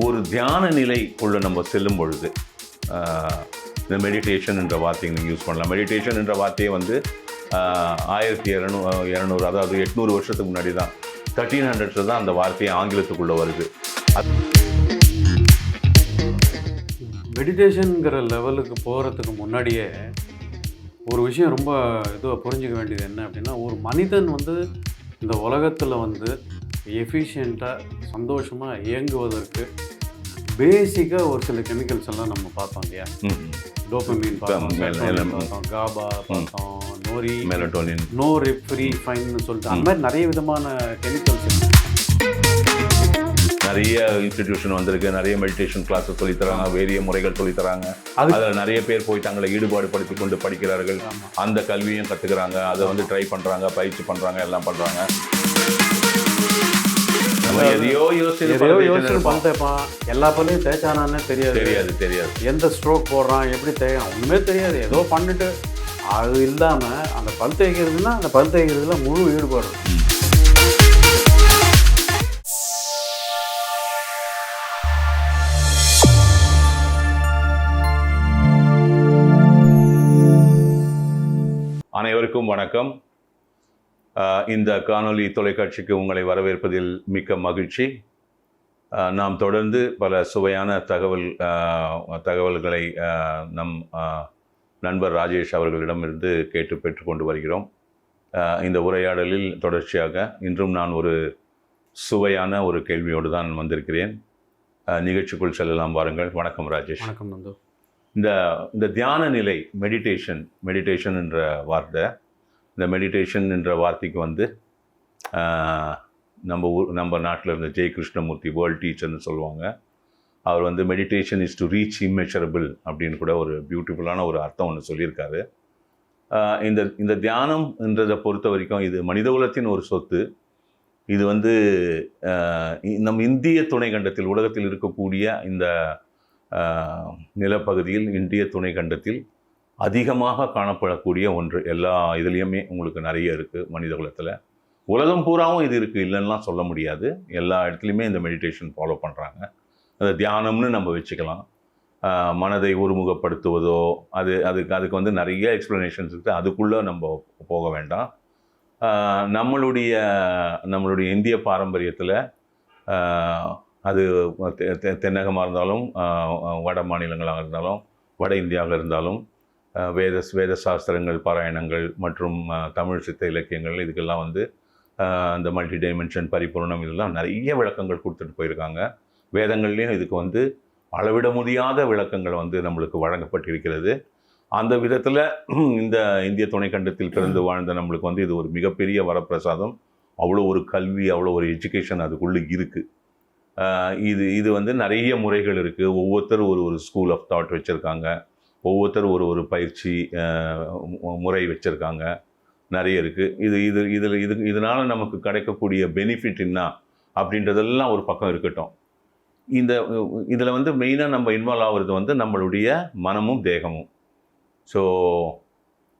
ஒரு தியான நிலைக்குள்ளே நம்ம செல்லும் பொழுது இந்த மெடிடேஷன் என்ற வார்த்தையை நீங்கள் யூஸ் பண்ணலாம். மெடிடேஷன் என்ற வார்த்தையை வந்து ஆயிரத்தி இரநூ இரநூறு அதாவது எட்நூறு வருஷத்துக்கு முன்னாடி தான் தேர்ட்டீன் ஹண்ட்ரட்ஸில் தான் அந்த வார்த்தையை ஆங்கிலத்துக்குள்ளே வருது. அது மெடிடேஷனுங்கிற லெவலுக்கு போகிறதுக்கு முன்னாடியே ஒரு விஷயம் ரொம்ப இதுவாக புரிஞ்சுக்க வேண்டியது என்ன அப்படின்னா ஒரு மனிதன் வந்து இந்த உலகத்தில் வந்து எஃபிஷியண்ட்டாக சந்தோஷமாக இயங்குவதற்கு பேசிக்காக ஒரு சில கெமிக்கல்ஸ் எல்லாம் நம்ம பார்த்தோம் இல்லையா? ம். டோபமின் பார்த்தோம் காபா பார்த்தோம் நோரி மெலட்டோனின் நோ ஃப்ரீ ஃபைன்னு சொல்லிட்டு அந்த மாதிரி நிறைய விதமான கெமிக்கல்ஸ் நிறைய இன்ஸ்டிடியூஷன் வந்திருக்கு. நிறைய மெடிடேஷன் கிளாஸஸ் சொல்லித் தராங்க வேறிய முறைகள் சொல்லித் தராங்க. அது- அதில் நிறைய பேர் போய் தங்களை ஈடுபாடு படுத்தி கொண்டு படிக்கிறார்கள். அந்த கல்வியும் கற்றுக்கிறாங்க அதை வந்து ட்ரை பண்ணுறாங்க பயிற்சி பண்ணுறாங்க எல்லாம் பண்ணுறாங்க எதையோ யோசிச்சு எதையோ யோசிச்சு. பல் தேய்ப்பான் எல்லா பல்லையும் தேய்ச்சானான்னு தெரியாது. தெரியாது தெரியாது. எந்த ஸ்ட்ரோக் போடுறான் எப்படி தேய்க்கிறான் ஒன்றுமே தெரியாது. ஏதோ பண்ணிட்டு அது இல்லாமல் அந்த பல் தேய்க்கிறதுனா அந்த பல் தேய்க்கிறதுல முழு ஈடுபாடு. அனைவருக்கும் வணக்கம். இந்த காணொளி தொலைக்காட்சிக்கு உங்களை வரவேற்பதில் மிக்க மகிழ்ச்சி. நாம் தொடர்ந்து பல சுவையான தகவல் தகவல்களை நம் நண்பர் ராஜேஷ் அவர்களிடமிருந்து கேட்டு பெற்றுக்கொண்டு வருகிறோம். இந்த உரையாடலில் தொடர்ச்சியாக இன்றும் நான் ஒரு சுவையான ஒரு கேள்வியோடு தான் வந்திருக்கிறேன். நிகழ்ச்சிக்குள் செல்லலாம் வாருங்கள். வணக்கம் ராஜேஷ். வணக்கம் நந்து. இந்த இந்த தியான நிலை மெடிடேஷன் மெடிடேஷன் என்ற வார்த்தை இந்த மெடிடேஷன் என்ற வார்த்தைக்கு வந்து நம்ம ஊர் நம்ம நாட்டில் இருந்த ஜெய் கிருஷ்ணமூர்த்தி வேர்ல்ட் டீச்சர்னு சொல்லுவாங்க. அவர் வந்து meditation is to reach immeasurable அப்படின்னு கூட ஒரு பியூட்டிஃபுல்லான ஒரு அர்த்தம் ஒன்று சொல்லியிருக்காரு. இந்த இந்த இந்த தியானம்ன்றதை பொறுத்த வரைக்கும் இது மனிதகுலத்தின் ஒரு சொத்து. இது வந்து நம் இந்திய துணைக்கண்டத்தில் உலகத்தில் இருக்கக்கூடிய இந்த நிலப்பகுதியில் இந்திய துணைக்கண்டத்தில் அதிகமாக காணப்படக்கூடிய ஒன்று. எல்லா இதுலேயுமே உங்களுக்கு நிறைய இருக்குது மனிதகுலத்தில். உலகம் பூராவும் இது இருக்குது இல்லைன்னா சொல்ல முடியாது. எல்லா இடத்துலையுமே இந்த மெடிடேஷன் ஃபாலோ பண்ணுறாங்க அதை தியானம்னு நம்ம வச்சுக்கலாம். மனதை ஒருமுகப்படுத்துவதோ அது அதுக்கு அதுக்கு வந்து நிறைய எக்ஸ்ப்ளனேஷன்ஸ் இருக்குது அதுக்குள்ளே நம்ம போக வேண்டாம். நம்மளுடைய நம்மளுடைய இந்திய பாரம்பரியத்தில் அது தெ- தெ- தென்னகமாக இருந்தாலும் வட மாநிலங்களாக இருந்தாலும் வட இந்தியாவில் இருந்தாலும் வேத வேத சாஸ்திரங்கள் பாராயணங்கள் மற்றும் தமிழ் சித்த இலக்கியங்கள் இதுக்கெல்லாம் வந்து அந்த மல்டி டைமென்ஷன் பரிபூர்ணம் இதெல்லாம் நிறைய விளக்கங்கள் கொடுத்துட்டு போயிருக்காங்க. வேதங்கள்லேயும் இதுக்கு வந்து அளவிட முடியாத விளக்கங்கள் வந்து நம்மளுக்கு வழங்கப்பட்டிருக்கிறது. அந்த விதத்தில் இந்த இந்திய துணைக்கண்டத்தில் பிறந்து வாழ்ந்த நம்மளுக்கு வந்து இது ஒரு மிகப்பெரிய வரப்பிரசாதம். அவ்வளோ ஒரு கல்வி அவ்வளோ ஒரு எஜுகேஷன் அதுக்குள்ளே இருக்குது இது இது வந்து நிறைய முறைகள் இருக்குது ஒவ்வொருத்தரும் ஒரு ஒரு ஸ்கூல் ஆஃப் தாட் வச்சுருக்காங்க. ஒவ்வொருத்தரும் ஒரு ஒரு பயிற்சி முறை வச்சுருக்காங்க. நிறைய இருக்குது இது இது இதில் இது இதனால் நமக்கு கிடைக்கக்கூடிய பெனிஃபிட் என்ன அப்படின்றதெல்லாம் ஒரு பக்கம் இருக்கட்டும். இந்த இதில் வந்து மெயினாக நம்ம இன்வால்வ் ஆகுறது வந்து நம்மளுடைய மனமும் தேகமும். ஸோ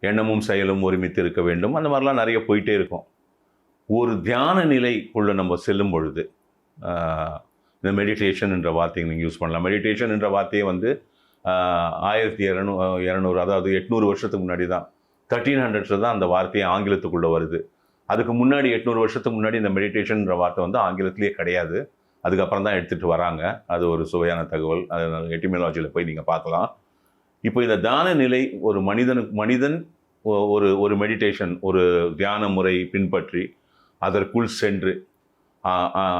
எண்ணமும் செயலும் ஒருமித்து இருக்க வேண்டும். அந்த மாதிரிலாம் நிறைய போயிட்டே இருக்கும். ஒரு தியான நிலைக்குள்ளே நம்ம செல்லும் பொழுது இந்த மெடிடேஷன் என்ற வார்த்தையை நீங்கள் யூஸ் பண்ணலாம். மெடிடேஷன் என்ற வார்த்தையை வந்து ஆயிரத்தி இரநூ இரநூறு அதாவது எட்நூறு வருஷத்துக்கு முன்னாடி தான் தேர்ட்டீன் ஹண்ட்ரட்ஸில் தான் அந்த வார்த்தையை ஆங்கிலத்துக்குள்ளே வருது. அதுக்கு முன்னாடி எட்நூறு வருஷத்துக்கு முன்னாடி இந்த மெடிடேஷன்ற வார்த்தை வந்து ஆங்கிலத்திலேயே கிடையாது. அதுக்கப்புறம் தான் எடுத்துகிட்டு வராங்க. அது ஒரு சுவையான தகவல். அது எட்டிமியலாஜியில் போய் நீங்கள் பார்க்கலாம். இப்போ இந்த தான நிலை ஒரு மனிதனுக்கு மனிதன் ஒரு ஒரு மெடிடேஷன் ஒரு தியான முறை பின்பற்றி அதற்குள் சென்று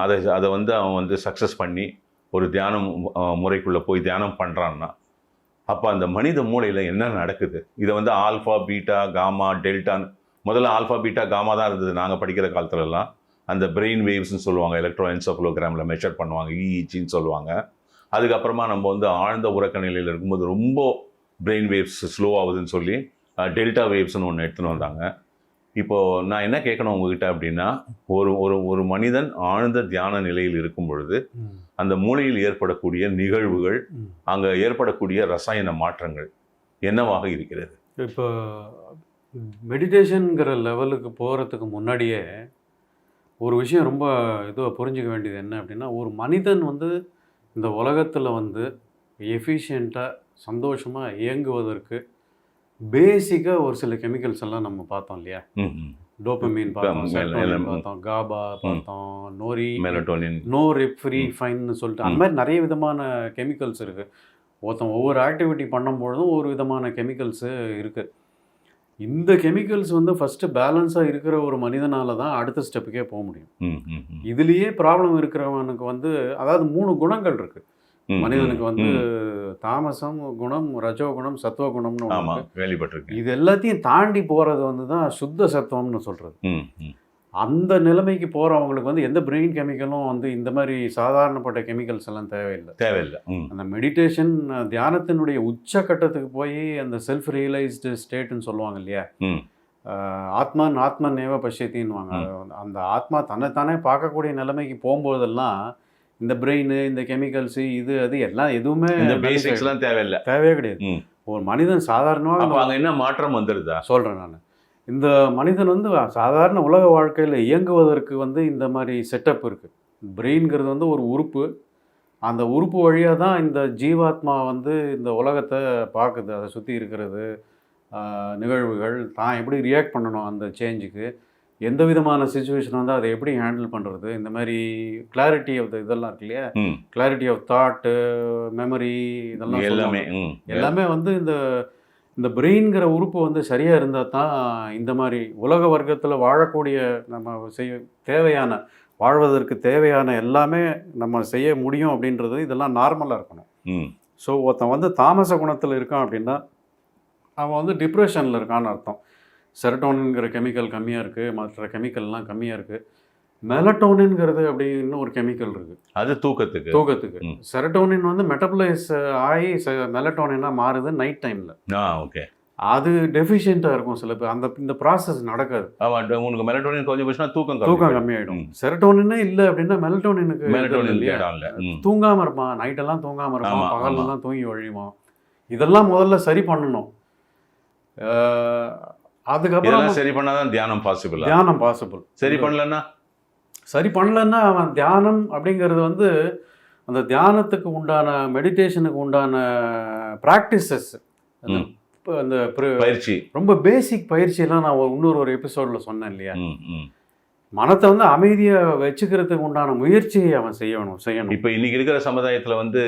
அதை அதை வந்து அவன் வந்து சக்ஸஸ் பண்ணி ஒரு தியானம் முறைக்குள்ளே போய் தியானம் பண்ணுறான்னா அப்போ அந்த மனித மூளையில் என்ன நடக்குது? இதை வந்து ஆல்ஃபா பீட்டா காமா டெல்டான்னு முதல்ல ஆல்ஃபா பீட்டா காமா தான் இருந்தது. நாங்கள் படிக்கிற காலத்துலலாம் அந்த பிரெயின் வேவ்ஸ்னு சொல்லுவாங்க. எலக்ட்ரோ என்சோஃபலோகிராமில் மெஷர் பண்ணுவாங்க இஇச்சின்னு சொல்லுவாங்க. அதுக்கப்புறமா நம்ம வந்து ஆழ்ந்த உறக்க நிலையில் இருக்கும்போது ரொம்ப பிரெயின் வேவ்ஸ் ஸ்லோ ஆகுதுன்னு சொல்லி டெல்டா வேவ்ஸ்னு ஒன்று எடுத்துன்னு வந்தாங்க. இப்போது நான் என்ன கேட்கணும் உங்ககிட்ட அப்படின்னா ஒரு ஒரு ஒரு மனிதன் ஆழ்ந்த தியான நிலையில் இருக்கும் பொழுது அந்த மூளையில் ஏற்படக்கூடிய நிகழ்வுகள். அங்கே ஏற்படக்கூடிய ரசாயன மாற்றங்கள் என்னவாக இருக்கிறது? இப்போ மெடிடேஷனுங்கிற லெவலுக்கு போகிறதுக்கு முன்னாடியே ஒரு விஷயம் ரொம்ப இதுவாக புரிஞ்சுக்க வேண்டியது என்ன அப்படின்னா ஒரு மனிதன் வந்து இந்த உலகத்தில் வந்து எஃபிஷியண்ட்டாக சந்தோஷமாக இயங்குவதற்கு பேசிக்காக ஒரு சில கெமிக்கல்ஸ் எல்லாம் நம்ம பார்த்தோம் இல்லையா? டோபமீன் பார்த்தோம் பார்த்தோம் காபா பார்த்தோம் நோரி மெலட்டோனின் நோ ரெப்ரி ஃபைன்னு சொல்லிட்டு. அந்த மாதிரி நிறைய விதமான கெமிக்கல்ஸ் இருக்குது ஒருத்தன் ஒவ்வொரு ஆக்டிவிட்டி பண்ணும்பொழுதும் ஒரு விதமான கெமிக்கல்ஸு இருக்குது இந்த கெமிக்கல்ஸ் வந்து ஃபஸ்ட்டு பேலன்ஸாக இருக்கிற ஒரு மனிதனால தான் அடுத்த ஸ்டெப்புக்கே போக முடியும். இதுலேயே ப்ராப்ளம் இருக்கிறவனுக்கு வந்து அதாவது மூணு குணங்கள் இருக்குது மனிதனுக்கு வந்து. தாமசம் குணம் ரஜோ குணம் சத்துவ குணம்னு. கேள்விப்பட்டிருக்கேன். இது எல்லாத்தையும் தாண்டி போகிறது வந்து தான் சுத்த சத்துவம்னு சொல்கிறது ம் அந்த நிலைமைக்கு போகிறவங்களுக்கு வந்து எந்த பிரெயின் கெமிக்கலும் வந்து இந்த மாதிரி சாதாரணப்பட்ட கெமிக்கல்ஸ் எல்லாம் தேவையில்லை. தேவையில்லை. அந்த மெடிடேஷன் தியானத்தினுடைய உச்சக்கட்டத்துக்கு போய் அந்த செல்ஃப் ரியலைஸ்டு ஸ்டேட்னு சொல்லுவாங்க இல்லையா? ஆத்மன் ஆத்மன் நேவ பஷ்யத்தின்னுவாங்க. அந்த ஆத்மா தன்னைத்தானே பார்க்கக்கூடிய நிலைமைக்கு போகும்போதெல்லாம் இந்த பிரெயின் இந்த கெமிக்கல்ஸு இது அது எல்லாம் எதுவுமே இந்த பேசிக்ஸ்லாம் தேவையில்லை. தேவையே கிடையாது. ஒரு மனிதன் சாதாரணமாக அங்க என்ன மாற்றம் வந்துருதா? சொல்கிறேன் நான். இந்த மனிதன் வந்து சாதாரண உலக வாழ்க்கையில் இயங்குவதற்கு வந்து இந்த மாதிரி செட்டப் இருக்குது பிரெயின்ங்கிறது வந்து ஒரு உறுப்பு. அந்த உறுப்பு வழியாக தான் இந்த ஜீவாத்மா வந்து இந்த உலகத்தை பார்க்குது. அதை சுற்றி இருக்கிறது நிகழ்வுகள் தான் எப்படி ரியாக்ட் பண்ணணும் அந்த சேஞ்சுக்கு எந்த விதமான சுச்சுவேஷன் வந்து அதை எப்படி ஹேண்டில் பண்ணுறது இந்த மாதிரி கிளாரிட்டி ஆஃப் இதெல்லாம் இருக்கு இல்லையா? கிளாரிட்டி ஆஃப் தாட்டு மெமரி இதெல்லாம் எல்லாமே எல்லாமே வந்து இந்த இந்த பிரெயின்கிற உறுப்பு வந்து சரியாக இருந்தால் தான் இந்த மாதிரி உலக வர்க்கத்தில் வாழக்கூடிய நம்ம செய்ய தேவையான வாழ்வதற்கு தேவையான எல்லாமே நம்ம செய்ய முடியும் அப்படின்றது இதெல்லாம் நார்மலாக இருக்கணும். ஸோ ஒருத்தன் வந்து தாமச குணத்தில் இருக்கான் அப்படின்னா அவன் வந்து டிப்ரெஷனில் இருக்கான்னு அர்த்தம். செரட்டோனின்கிற கெமிக்கல் கம்மியாக இருக்குது மற்ற கெமிக்கல்லாம் கம்மியாக இருக்குது மெலட்டோனின்ங்கிறது அப்படின்னு ஒரு கெமிக்கல் இருக்குது அது தூக்கத்துக்கு. தூக்கத்துக்கு. செரட்டோனின் வந்து மெட்டபலைஸ் ஆகி மெலட்டோனினாக மாறுது நைட் டைமில். ஆ ஓகே. அது டெஃபிஷியண்ட்டாக இருக்கும் சில பேர். அந்த இந்த ப்ராசஸ் நடக்காது. ஆமா உனக்கு மெலட்டோனின் கொஞ்சம் போச்சுன்னா தூக்கம் தூக்கம் கம்மியாயிடும். செரட்டோனினே இல்லை அப்படின்னா மெலட்டோனினுக்கு மெலட்டோனின் தூங்காமல் இருப்பான். நைட்டெல்லாம் தூங்காமல் இருப்பான். பகலெல்லாம் தூங்கி வழிவான் இதெல்லாம் முதல்ல சரி பண்ணணும். அதுக்கப்புறம் சரி பண்ணாதான் தியானம் பாசிபிளா தியானம் பாசிபிள் சரி பண்ணலன்னா? சரி பண்ணலன்னா அவன் தியானம் அப்படிங்கிறது வந்து அந்த தியானத்துக்கு உண்டான மெடிடேஷனுக்கு உண்டான ப்ராக்டிசஸ் அந்த பயிற்சி. ரொம்ப பேசிக் பயிற்சியெல்லாம் நான் ஒரு- இன்னொரு ஒரு எபிசோடில் சொன்னேன் இல்லையா? மனத்தை வந்து அமைதியாக வச்சுக்கிறதுக்கு உண்டான முயற்சியை அவன் செய்யணும் செய்யணும். இப்போ இன்னைக்கு இருக்கிற சமுதாயத்துல வந்து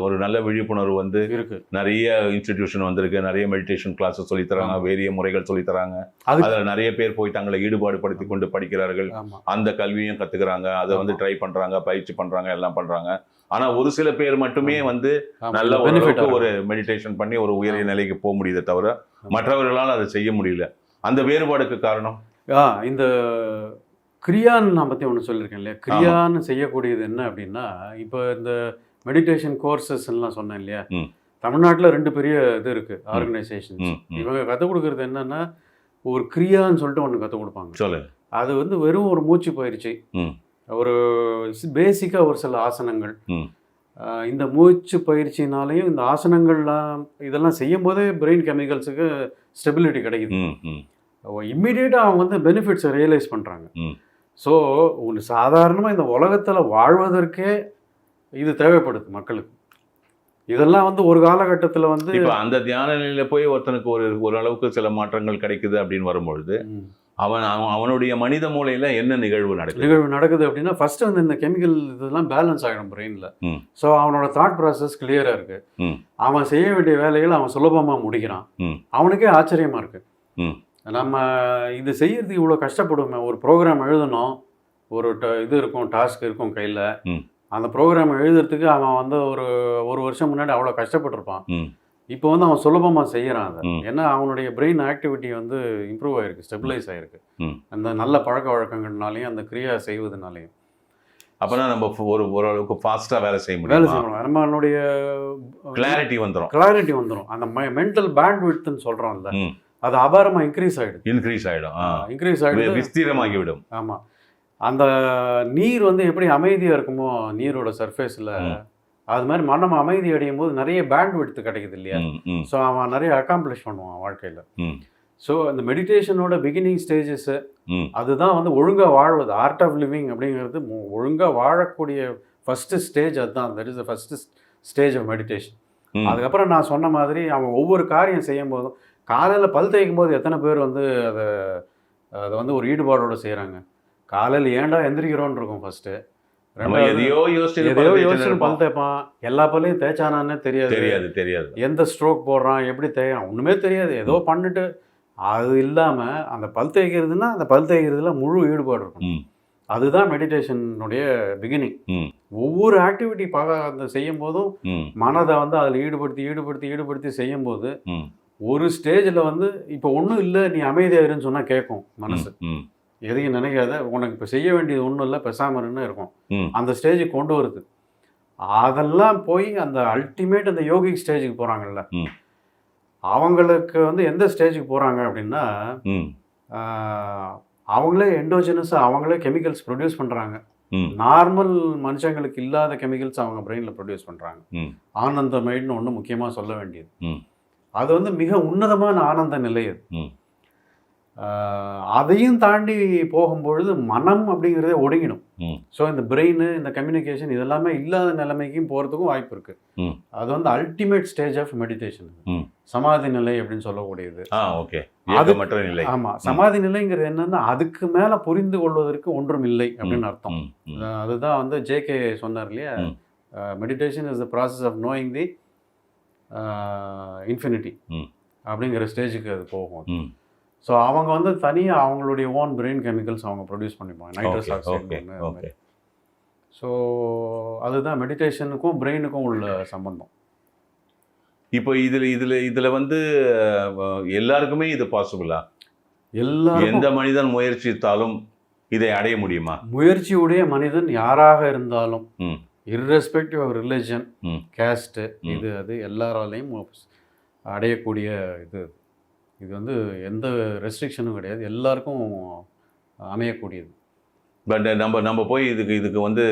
ஒரு நல்ல விழிப்புணர்வு வந்து இருக்கு. நிறைய இன்ஸ்டிடியூஷன் வந்திருக்கு. நிறைய மெடிடேஷன் கிளாஸஸ் சொல்லித் தராங்க வேறிய முறைகள் சொல்லித் தராங்க. அதுக்கு- அதுல நிறைய பேர் போய் தங்களை ஈடுபாடு படுத்தி கொண்டு படிக்கிறார்கள். அந்த கல்வியும் கத்துக்கிறாங்க. அதை வந்து. ட்ரை பண்றாங்க பயிற்சி பண்றாங்க எல்லாம் பண்றாங்க. ஆனா ஒரு சில பேர் மட்டுமே. வந்து. நல்ல பெனிஃபிட் ஒரு மெடிடேஷன் பண்ணி ஒரு உயரிய நிலைக்கு போக முடியுதே தவிர மற்றவர்களால் அதை செய்ய முடியல. அந்த வேறுபாடுக்கு காரணம்? இந்த கிரியான்னு நான் பற்றி ஒன்று சொல்லியிருக்கேன் இல்லையா? கிரியான்னு செய்யக்கூடியது என்ன அப்படின்னா இப்போ இந்த மெடிடேஷன் கோர்சஸ் எல்லாம் சொன்னேன் இல்லையா. தமிழ்நாட்டில் ரெண்டு பெரிய இது இருக்குது ஆர்கனைசேஷன்ஸ். இவங்க கற்றுக் கொடுக்குறது என்னன்னா ஒரு கிரியான்னு சொல்லிட்டு ஒன்று கற்றுக் கொடுப்பாங்க. அது வந்து வெறும் ஒரு மூச்சு பயிற்சி. ஒரு பேசிக்காக ஒரு சில ஆசனங்கள். இந்த மூச்சு பயிற்சினாலையும் இந்த ஆசனங்கள்லாம் இதெல்லாம் செய்யும் போதே பிரெயின் கெமிக்கல்ஸுக்கு ஸ்டெபிலிட்டி கிடைக்குது இம்மிடியேட்டாக அவங்க வந்து பெனிஃபிட்ஸை ரியலைஸ் பண்ணுறாங்க. ஸோ ஒரு சாதாரணமாக இந்த உலகத்தில் வாழ்வதற்கே இது தேவைப்படுது மக்களுக்கு இதெல்லாம் வந்து ஒரு காலகட்டத்தில் வந்து இப்போ அந்த தியான நிலையில போய் ஒருத்தனுக்கு ஒரு ஓரளவுக்கு சில மாற்றங்கள் கிடைக்குது அப்படின்னு வரும்பொழுது அவன் அவன் அவனுடைய மனித மூளையில என்ன நிகழ்வு நடக்குது நிகழ்வு நடக்குது அப்படின்னா ஃபர்ஸ்ட் வந்து இந்த கெமிக்கல் இதெல்லாம் பேலன்ஸ் ஆகிடும் பிரெயினில். ஸோ அவனோட தாட் ப்ராசஸ் கிளியராக இருக்கு. அவன் செய்ய வேண்டிய வேலைகளை அவன் சுலபமாக முடிக்கிறான். அவனுக்கே ஆச்சரியமாக இருக்கு. நம்ம இது செய்யறதுக்கு இவ்வளோ கஷ்டப்படுவோமே ஒரு ப்ரோக்ராம் எழுதணும். ஒரு இது இருக்கும் டாஸ்க் இருக்கும் கையில். அந்த ப்ரோக்ராம் எழுதுறதுக்கு அவன் வந்து ஒரு ஒரு வருஷம் முன்னாடி அவ்வளோ கஷ்டப்பட்டிருப்பான். இப்போ வந்து அவன் சுலபமாக செய்கிறான் அதை. ஏன்னா அவனுடைய பிரெயின் ஆக்டிவிட்டி வந்து இம்ப்ரூவ் ஆயிருக்கு ஸ்டெபிளைஸ் ஆயிருக்கு. ம். அந்த நல்ல பழக்க வழக்கங்கள்னாலையும் அந்த கிரியா செய்வதனாலையும். அப்பனா நம்ம ஒரு ஓரளவுக்கு ஃபாஸ்டா வேலை செய்ய வேலை முடியும்? செய்யணும் நம்மளுடைய கிளாரிட்டி வந்துடும் கிளாரிட்டி வந்துடும் அந்த மென்டல் பேண்ட் விட்த்னு சொல்கிறோம்ல. அது அபாரமாக இன்க்ரீஸ் ஆகிடுது இன்க்ரீஸ் ஆயிடும். ஆ. இன்க்ரீஸ் ஆகிடுது விஸ்தீரமாகி விடும் ஆமாம் அந்த நீர் வந்து எப்படி அமைதியாக இருக்குமோ நீரோட சர்ஃபேஸில். அது மாதிரி மனம் அமைதி அடையும் போது நிறைய பேண்ட் விடுத்து கிடைக்குது இல்லையா? ஸோ அவன் நிறைய அக்காம்ப்ளிஷ் பண்ணுவான் வாழ்க்கையில். ஸோ அந்த மெடிடேஷனோட பிகினிங் ஸ்டேஜஸ்ஸு ம். அதுதான் வந்து ஒழுங்காக வாழ்வது. ஆர்ட் ஆஃப் லிவிங் அப்படிங்கிறது ஒழுங்காக வாழக்கூடிய ஃபஸ்ட்டு ஸ்டேஜ் அதுதான். That is first stage of meditation. அதுக்கப்புறம் நான் சொன்ன மாதிரி அவன் ஒவ்வொரு காரியம் செய்யும் போதும் காலையில் பல் தேய்க்கும் போது எத்தனை பேர் வந்து அதை அதை வந்து ஒரு ஈடுபாடோட செய்கிறாங்க காலையில் ஏன்டா எந்திரிக்கிறோன்னு இருக்கும் ஃபஸ்ட்டு எதையோ யோசிச்சு எதையோ யோசிச்சு பல் தேய்ப்பான். எல்லா பல்லையும் தேய்ச்சானான்னே தெரியாது. தெரியாது தெரியாது. எந்த ஸ்ட்ரோக் போடுறான் எப்படி தேய்க்கிறான் ஒன்றுமே தெரியாது. ஏதோ பண்ணிட்டு அது இல்லாமல் அந்த பல் தேய்க்கிறதுனா அந்த பல் தேய்க்கிறதுல முழு ஈடுபாடு இருக்கும் அதுதான் மெடிடேஷனுடைய பிகினிங் ஒவ்வொரு ஆக்டிவிட்டி பார்க்க அந்த செய்யும் போதும் மனதை வந்து அதில் ஈடுபடுத்தி ஈடுபடுத்தி ஈடுபடுத்தி செய்யும் போது ஒரு ஸ்டேஜில் வந்து இப்போ ஒன்றும் இல்லை நீ அமைதியாக இருன்னு சொன்னால் கேட்கும் மனசு. எதையும் நினைக்காத உனக்கு இப்போ செய்ய வேண்டியது ஒன்றும் இல்லை பெசாம இருன்னு இருக்கும். அந்த ஸ்டேஜுக்கு கொண்டு வருது. அதெல்லாம் போய் அந்த அல்டிமேட் அந்த யோகிக் ஸ்டேஜுக்கு போகிறாங்கல்ல. அவங்களுக்கு வந்து எந்த ஸ்டேஜுக்கு போகிறாங்க அப்படின்னா அவங்களே எண்டோஜெனஸாக அவங்களே கெமிக்கல்ஸ் ப்ரொடியூஸ் பண்ணுறாங்க நார்மல் மனுஷங்களுக்கு இல்லாத கெமிக்கல்ஸ் அவங்க பிரெயினில் ப்ரொடியூஸ் பண்ணுறாங்க ம். ஆனந்தமயம்னு ஒன்று முக்கியமாக சொல்ல வேண்டியது. அது வந்து மிக உன்னதமான ஆனந்த நிலை அது. அதையும் தாண்டி போகும்பொழுது மனம் அப்படிங்கிறதே ஒடுங்கிடும். ஸோ இந்த பிரெயின் இந்த கம்யூனிகேஷன் இதெல்லாமே இல்லாத நிலைமைக்கும் போகிறதுக்கும் வாய்ப்பு இருக்குது ம். அது வந்து அல்டிமேட் ஸ்டேஜ் ஆஃப் மெடிடேஷன். சமாதி நிலை அப்படின்னு சொல்லக்கூடியது. ஓகே. அது- ஏக்கமற்ற நிலை. ஆமாம் சமாதி நிலைங்கிறது என்னன்னா அதுக்கு மேலே புரிந்து கொள்வதற்கு ஒன்றும் இல்லை அப்படின்னு அர்த்தம். அதுதான் வந்து ஜேகே சொன்னார் இல்லையா. Meditation is the process of knowing the infinity. அப்படிங்கிற ஸ்டேஜுக்கு அது போகும். ஸோ அவங்க வந்து தனியாக அவங்களுடைய ஓன் பிரெயின் கெமிக்கல்ஸ் அவங்க ப்ரொடியூஸ் பண்ணிப்பாங்க. நைட்ரஸ் ஆக்சைடு ஸோ அதுதான் மெடிடேஷனுக்கும் பிரெயினுக்கும் உள்ள சம்பந்தம். இப்போ இதுல இதுல இதுல வந்து எல்லாருக்குமே இது பாசிபிளா எல்லாரும் எந்த மனிதன் முயற்சித்தாலும் இதை அடைய முடியுமா? முயற்சியுடைய மனிதன் யாராக இருந்தாலும். Irrespective of religion. கேஸ்ட்டு. இது அது எல்லாராலையும் அடையக்கூடிய இது. இது வந்து எந்த ரெஸ்ட்ரிக்ஷனும் கிடையாது. எல்லாருக்கும் அமையக்கூடியது. பட் நம்ம நம்ம போய் இதுக்கு இதுக்கு வந்து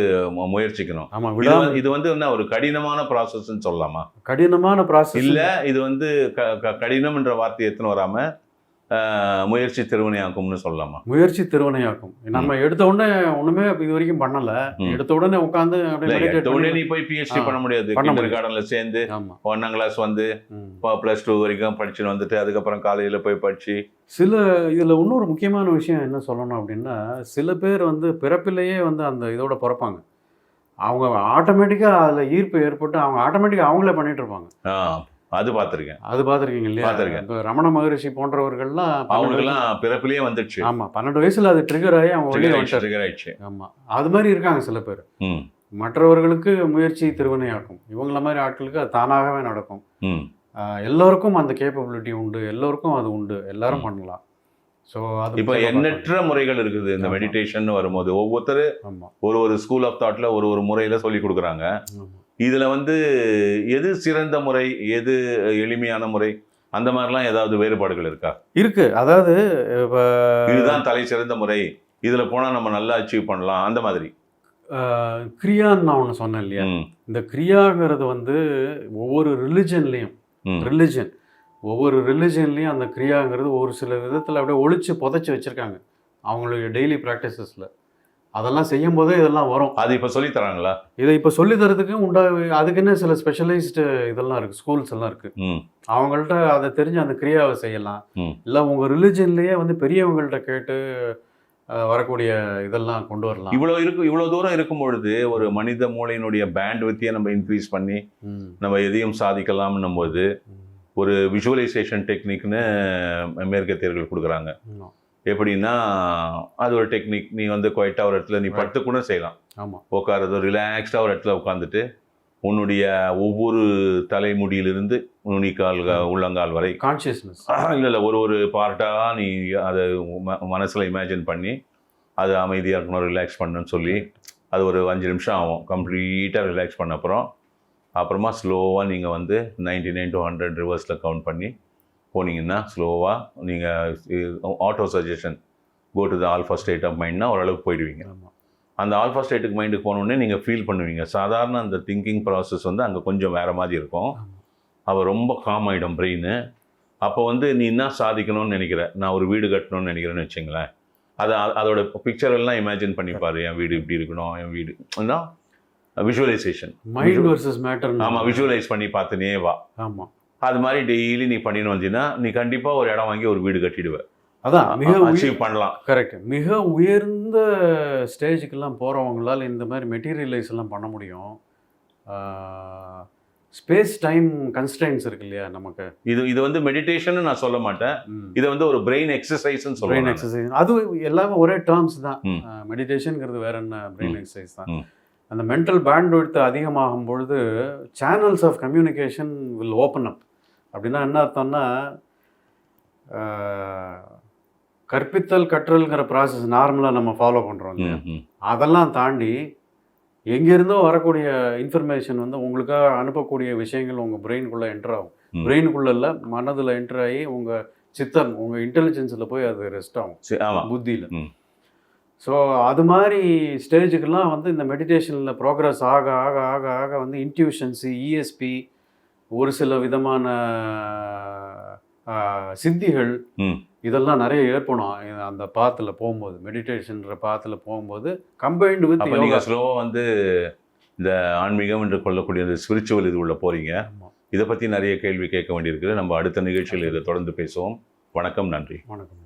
முயற்சிக்கணும் ஆமாம் வந்து- இது வந்து என்ன ஒரு கடினமான ப்ராசஸ்ன்னு சொல்லலாமா? கடினமான ப்ராசஸ் இல்ல இது வந்து க- கடினம்ன்ற வார்த்தை எத்தனை வராம அஹ், முயற்சி திருவினையாக்கும்னு சொல்லலாமா? முயற்சி திருவினையாக்கும். நம்ம எடுத்த உடனே ஒண்ணுமே இது வரைக்கும் பண்ணல. எடுத்த உடனே உட்காந்து எடுத்த உடனே நீ போய் பிஹெச்டி பண்ண முடியாது. கிண்டர். கார்டன்ல சேர்ந்து ஒன்னாம் கிளாஸ் வந்து. ப்ளஸ் டூ வரைக்கும் படிச்சுட்டு வந்துட்டு அதுக்கப்புறம் காலேஜில் போய் படிச்சு சில இதுல இன்னொரு முக்கியமான விஷயம் என்ன சொல்லணும் அப்படின்னா சில பேர் வந்து பிறப்பிலேயே வந்து அந்த இதோட பிறப்பாங்க. அவங்க ஆட்டோமேட்டிக்காக அதில் ஈர்ப்பு ஏற்பட்டு அவங்க ஆட்டோமேட்டிக்காக அவங்களே பண்ணிட்டு இருப்பாங்க. அது பார்த்துருக்கேன். அது பார்த்துருக்கீங்க இல்லையா? பார்த்திருக்கேன். இப்போ ரமண மகரிஷி போன்றவர்கள்லாம் அவங்களுக்குலாம் பிறப்பிலேயே வந்துடுச்சு. வயசு- ஆமா பன்னெண்டு வயசுல அது ட்ரிகர் ஆகி அவங்க ட்ரிகர் ஆயிடுச்சு வந்துட்டாரு. ட்ரிகர் ஆயிடுச்சு. ஆமா அது மாதிரி இருக்காங்க சில பேர். மற்றவர்களுக்கு முயற்சி திருவினையாக்கும். இவங்கள மாதிரி ஆட்களுக்கு அது தானாகவே நடக்கும். எல்லோருக்கும் அந்த கேப்பபிலிட்டி உண்டு எல்லோருக்கும் அது உண்டு. எல்லாரும் பண்ணலாம். ஸோ அது இப்போ எண்ணற்ற முறைகள் இருக்குது இந்த. மெடிடேஷன் வரும்போது. ஒவ்வொருத்தர் ஒரு ஒரு ஸ்கூல் ஆஃப் தாட்ல ஒரு ஒரு முறையில சொல்லி கொடுக்குறாங்க. இதுல வந்து எது சிறந்த முறை எது எளிமையான முறை? அந்த மாதிரிலாம் ஏதாவது வேறுபாடுகள் இருக்கா? இருக்கு. அதாவது இதுதான் தலை சிறந்த முறை. இதுல போனா நம்ம நல்லா அச்சீவ் பண்ணலாம். அந்த மாதிரி. கிரியான்னு நான் ஒன்று சொன்னேன் இல்லையா? இந்த கிரியாங்கிறது வந்து ஒவ்வொரு ரிலிஜன்லேயும் ரிலிஜன். ஒவ்வொரு ரிலிஜன்லேயும் அந்த கிரியாங்கிறது ஒரு சில விதத்தில் அப்படியே ஒளிச்சு புதைச்சி வச்சுருக்காங்க. அவங்களுடைய டெய்லி ப்ராக்டிசஸில். அதெல்லாம் செய்யும் போதே இதெல்லாம் வரும். அது இப்ப சொல்லி தராங்களா? இதை இப்போ சொல்லி தரதுக்கு உண்டா அதுக்குன்னு சில ஸ்பெஷலைஸ்டு இதெல்லாம் இருக்குது ஸ்கூல்ஸ் எல்லாம் இருக்குது ம். அவங்கள்ட்ட அதை தெரிஞ்சு அந்த கிரியாவை செய்யலாம். இல்லை உங்கள் ரிலிஜன்லேயே வந்து பெரியவங்கள்ட்ட கேட்டு வரக்கூடிய இதெல்லாம் கொண்டு வரலாம். இவ்வளவு இருக்கு இவ்வளவு தூரம் இருக்கும் பொழுது ஒரு மனித மூளையினுடைய பேண்ட் வித்தியை நம்ம இன்க்ரீஸ் பண்ணி நம்ம எதையும் சாதிக்கலாம்னும் போது ஒரு விஷுவலைசேஷன் டெக்னிக்னு மேற்கத்தியர்கள் கொடுக்குறாங்க. எப்படின்னா அது ஒரு டெக்னிக் நீ வந்து குவைட்டாக ஒரு இடத்துல நீ. படுத்து கூட செய்யலாம். ஆமாம் உட்காரதோ ரிலாக்ஸ்டாக ஒரு இடத்துல உட்காந்துட்டு உன்னுடைய ஒவ்வொரு தலைமுடியிலிருந்து நுனிக்கால் உள்ளங்கால் வரை கான்சியஸ்னஸ் இல்லை இல்லை ஒரு ஒரு பார்ட்டாக நீ அதை மனசில் இமேஜின் பண்ணி அது அமைதியாக இருக்கணும் ரிலாக்ஸ் பண்ணணும்னு சொல்லி அது ஒரு அஞ்சு நிமிஷம் ஆகும். கம்ப்ளீட்டாக ரிலாக்ஸ் பண்ண அப்புறம் அப்புறமா ஸ்லோவாக நீங்கள் வந்து 99 நைன் டு ஹண்ட்ரட் ரிவர்ஸில் கவுண்ட் பண்ணி போனீங்கன்னா ஸ்லோவாக நீங்கள் auto suggestion go to the alpha state of மைண்ட்னா ஓரளவுக்கு போயிடுவீங்க. அந்த ஆல்ஃபா ஸ்டேட்டுக்கு மைண்டுக்கு போனோடனே நீங்கள் ஃபீல் பண்ணுவீங்க. சாதாரண அந்த திங்கிங் ப்ராசஸ் வந்து அங்கே கொஞ்சம் வேறு மாதிரி இருக்கும். அவள் ரொம்ப காம் ஆகிடும் பிரெயின் அப்போ வந்து நீ என்ன சாதிக்கணும்னு நினைக்கிற? நான் ஒரு வீடு கட்டணும்னு நினைக்கிறேன்னு வச்சுங்களேன். அதை அதோட பிக்சர் எல்லாம் இமேஜின் பண்ணி பாரு. என் வீடு இப்படி இருக்கணும் என் வீடு. விஷுவலைசேஷன் மைண்ட் வர்சஸ் மேட்டர் ஆமாம் விஷுவலைஸ் பண்ணி பார்த்துனே வா. ஆமாம் அது மாதிரி டெய்லி நீ பண்ணின்னு வந்தீங்கன்னா நீ கண்டிப்பாக ஒரு இடம் வாங்கி ஒரு வீடு கட்டிடுவ. அதான் மிக அச்சீவ் பண்ணலாம். கரெக்ட் மிக உயர்ந்த ஸ்டேஜுக்கெல்லாம் போகிறவங்களால இந்த மாதிரி மெட்டீரியலைஸ் எல்லாம் பண்ண முடியும். ஸ்பேஸ் டைம் கன்ஸ்டன்ஸ் இருக்கு இல்லையா நமக்கு? இது இது வந்து மெடிடேஷன் நான் சொல்ல மாட்டேன். இதை வந்து ஒரு பிரெயின் எக்ஸசைஸ்னு பிரெயின் சொல்றேன் எக்ஸசைஸ் அது எல்லாமே ஒரே டேர்ம்ஸ் தான். மெடிடேஷனுங்கிறது வேற என்ன பிரெயின். எக்ஸசைஸ் தான். அந்த மென்டல் பேண்ட் அதிகமாகும் பொழுது channels of communication will open up அப்படின்னா என்ன அர்த்தம்னா கற்பித்தல் கற்றல்ங்கிற ப்ராசஸ் நார்மலாக நம்ம ஃபாலோ பண்ணுறோம். அதெல்லாம் தாண்டி எங்கேருந்தோ வரக்கூடிய இன்ஃபர்மேஷன் வந்து உங்களுக்காக அனுப்பக்கூடிய விஷயங்கள் உங்கள் பிரெயினுக்குள்ளே என்டர் ஆகும். பிரெயினுக்குள்ள இல்லை மனதில் என்டர் ஆகி உங்கள் சித்தம் உங்கள் இன்டெலிஜென்ஸில் போய் அது ரெஸ்ட் ஆகும் புத்தியில். ஸோ அது மாதிரி ஸ்டேஜுக்கெல்லாம் வந்து இந்த மெடிடேஷனில் ப்ரோக்ரஸ் ஆக ஆக ஆக ஆக வந்து இன்ட்யூஷன்ஸு இஎஸ்பி ஒரு சில விதமான சித்திகள். இதெல்லாம் நிறைய ஏற்படும். அந்த பாத்தில் போகும்போது மெடிடேஷன்ற பாத்தில் போகும்போது கம்பைன்டு வித் அப்ப நீங்க ஸ்லோவா வந்து இந்த ஆன்மீகம் என்று கொள்ளக்கூடிய இந்த ஸ்பிரிச்சுவல் இது உள்ள போறீங்க. இதை பத்தி நிறைய கேள்வி கேட்க வேண்டியிருக்குது. நம்ம அடுத்த நிகழ்ச்சியில் இதை தொடர்ந்து பேசுவோம். வணக்கம் நன்றி. வணக்கம்